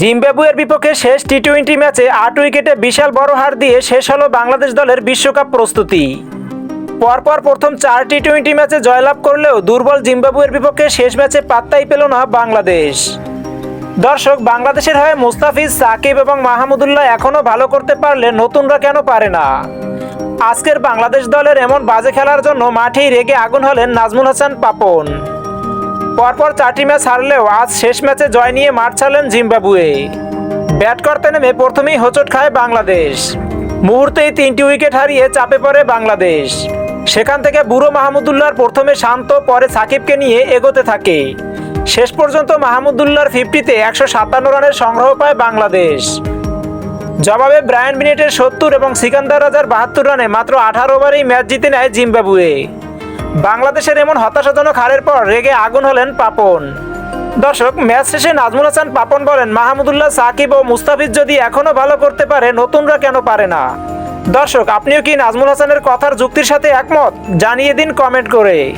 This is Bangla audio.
জিম্বাবুয়ের বিপক্ষে শেষ টি টোয়েন্টি ম্যাচে আট উইকেটে বিশাল বড় হার দিয়ে শেষ হলো বাংলাদেশ দলের বিশ্বকাপ প্রস্তুতি। পরপর প্রথম চার টি টোয়েন্টি ম্যাচে জয়লাভ করলেও দুর্বল জিম্বাবুয়ের বিপক্ষে শেষ ম্যাচে পাত্তাই পেল না বাংলাদেশ। দর্শক, বাংলাদেশের হয়ে মুস্তাফিজ, সাকিব এবং মাহমুদুল্লাহ এখনও ভালো করতে পারলে নতুনরা কেন পারে না? আজকের বাংলাদেশ দলের এমন বাজে খেলার জন্য মাঠেই রেগে আগুন হলেন নাজমুল হাসান পাপন। পরপর চারটি ম্যাচ হারলেও আজ শেষ ম্যাচে জয় নিয়ে মাঠ ছাড়লেন জিম্বাবুয়ে। ব্যাট করতে নেমে প্রথমেই হোঁচট খায় বাংলাদেশ। মুহূর্তেই তিনটি উইকেট হারিয়ে চাপে পড়ে বাংলাদেশ। সেখান থেকে বুড়ো মাহমুদুল্লাহর প্রথমে শান্ত, পরে সাকিবকে নিয়ে এগোতে থাকে। শেষ পর্যন্ত মাহমুদুল্লাহর ফিফটিতে একশো সাতান্ন রানের সংগ্রহ পায় বাংলাদেশ। জবাবে ব্রায়ান বিনেটের সত্তর এবং সিকান্দার রাজার বাহাত্তর রানে মাত্র আঠারো ওভারেই ম্যাচ জিতে নেয় জিম্বাবুয়ে। বাংলাদেশের এমন হতাশাজনক হারের পর রেগে আগুন হলেন পাপন। দর্শক, ম্যাচ শেষে নাজমুল হাসান পাপন বলেন, মাহমুদুল্লাহ, সাকিব ও মুস্তাফিজ যদি এখনও ভালো করতে পারে, নতুনরা কেন পারে না? দর্শক, আপনিও কি নাজমুল হাসানের কথার যুক্তির সাথে একমত? জানিয়ে দিন কমেন্ট করে।